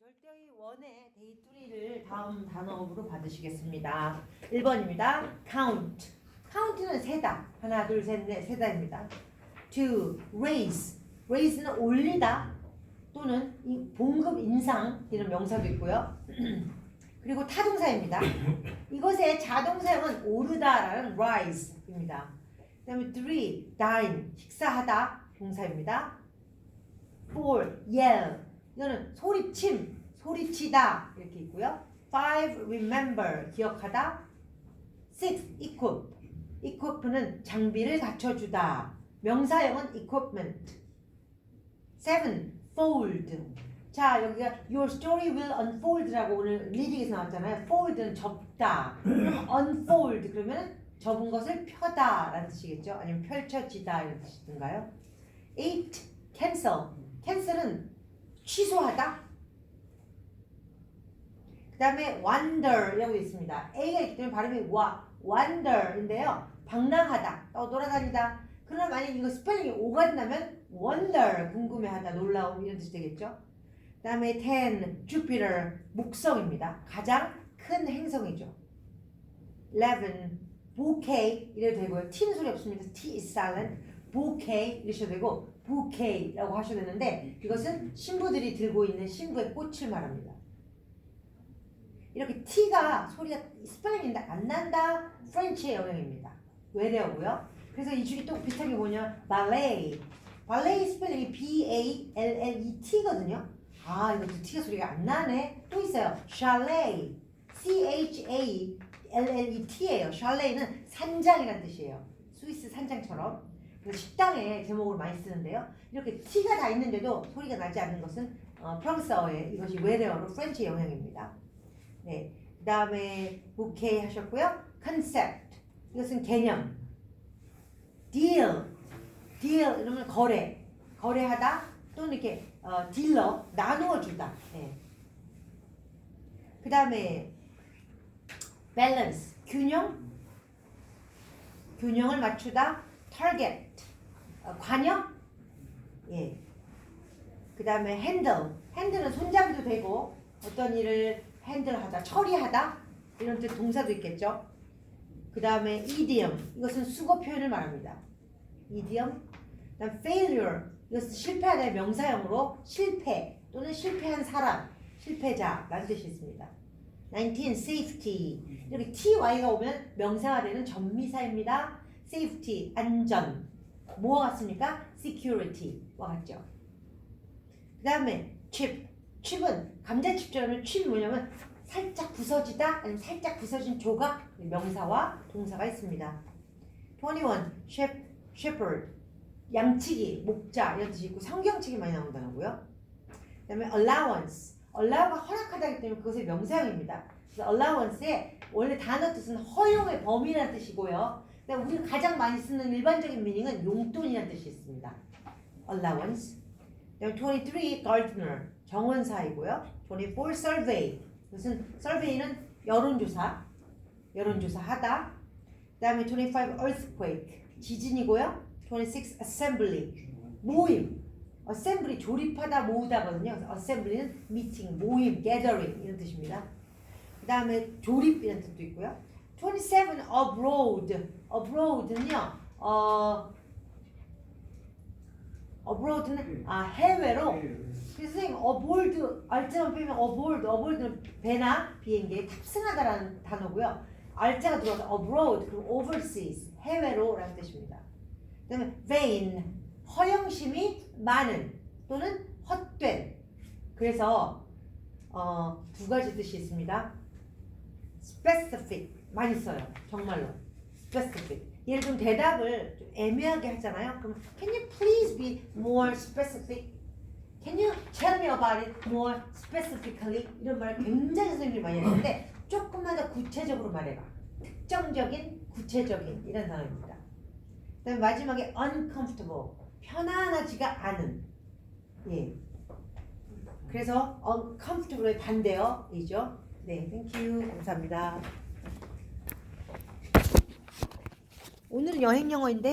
절대의 원의 데이투리를 다음 단어로 받으시겠습니다. 1번입니다. count. count는 세다. 하나, 둘, 셋, 넷, 세다입니다. to raise. raise는 올리다 또는 이 봉급 인상 이런 명사도 있고요. 그리고 타동사입니다. 이것의 자동사형은 오르다라는 rise입니다. 그 다음에 three, dine, 식사하다 동사입니다. four, yell, 이거는 소리침, 소리치다 이렇게 있고요. five, remember, 기억하다. six, equip, equip는 장비를 갖춰주다. 명사형은 equipment. seven, fold. 자 여기가 your story will unfold라고 오늘 리딩에서 나왔잖아요. fold는 접다. 그럼 unfold 그러면 접은 것을 펴다라는 뜻이겠죠. 아니면 펼쳐지다 이런 뜻인가요? eight, cancel. cancel은 취소하다. 그 다음에 wander이라고 있습니다. A가 있기 때문에 발음이 와, wander인데요. 방랑하다, 떠돌아다니다. 그러나 만약 이거 스펠링이 오가 된다면 wonder, 궁금해하다, 놀라움 이런 뜻이 되겠죠. 그 다음에 ten, Jupiter, 목성입니다. 가장 큰 행성이죠. eleven, bouquet 이래도 되고요. T는 소리 없습니다. T is silent. bouquet 이러셔도 되고 bouquet라고 하셔도 되는데 이것은 신부들이 들고 있는 신부의 꽃을 말합니다. 이렇게 T가 소리가 스펠링인데 안 난다 프렌치의 영향입니다. 외래어고요. 그래서 이 중에 또 비슷한 게 뭐냐 발레이 발레이 스펠링이 B A L L E T거든요. 아 이것도 T가 소리가 안 나네. 또 있어요. 샬레이 C H A L L E T예요. 샬레이는 산장이라는 뜻이에요. 스위스 산장처럼. 그래서 식당에 제목을 많이 쓰는데요. 이렇게 T가 다 있는데도 소리가 나지 않는 것은 어, 프랑스어의 이것이 외래어로 프렌치의 영향입니다. 네. 그 다음에 부케 하셨고요. 컨셉트. 이것은 개념. deal. 이러면 거래. 거래하다 또는 이렇게 어, 딜러 나누어 주다. 네. 그 다음에 balance. 균형. 균형을 맞추다. Target. 어, 관여. 예. 그 다음에 handle. 핸들은 손잡이도 되고 어떤 일을 핸들하다, 처리하다 이런 뜻 동사도 있겠죠. 그 다음에 idiom 이것은 수거 표현을 말합니다. idiom. 그다음 failure 이것은 실패하다의 명사형으로 실패 또는 실패한 사람, 실패자라는 뜻이 있습니다. 19 safety 이렇게 ty가 오면 명사가 되는 전미사입니다. Safety 안전 뭐와 같습니까? security와 같죠. 그 다음에 chip 칩은 감자칩처럼 칩이 뭐냐면 살짝 부서지다 아니면 살짝 부서진 조각 명사와 동사가 있습니다. 21 shep, shepherd 양치기 목자 이런 뜻이 있고 성경책이 많이 나온다고요. 그 다음에 allowance allow가 허락하다기 때문에 그것의 명사형입니다. 그래서 allowance의 원래 단어 뜻은 허용의 범위라는 뜻이고요. 근데 우리가 가장 많이 쓰는 일반적인 미닝은 용돈이라는 뜻이 있습니다. allowance. 그다음에 23 gardener 정원사이고요. 24 survey 무슨 survey는 여론조사 여론조사 하다. 그다음에 25 earthquake 지진이고요. 26 assembly 모임 assembly 조립하다 모으다거든요. assembly는 meeting 모임 gathering 이런 뜻입니다. 그다음에 조립이라는 뜻도 있고요. 27 abroad abroad는요. 어 abroad는 아 해외로 그래서 선생님 어볼드 알자만 빼면 어볼드 어볼드는 배나 비행기에 탑승하다라는 단어고요. 알자가 들어가서 abroad 그리고 overseas 해외로라는 뜻입니다. 그다음에 vain 허영심이 많은 또는 헛된 그래서 어, 두 가지 뜻이 있습니다. specific 많이 써요 정말로 specific 예를 들면 대답을 좀 애매하게 하잖아요. 그럼 can you please be more specific? Can you tell me about it more specifically? 이런 말을 굉장히 선생님들이 많이 하는데 조금만 더 구체적으로 말해봐. 특정적인, 구체적인 이런 단어입니다. 그다음에 마지막에 uncomfortable 편안하지가 않은 예. 그래서 uncomfortable의 반대어이죠. 네, thank you 감사합니다. 오늘은 여행 영어인데.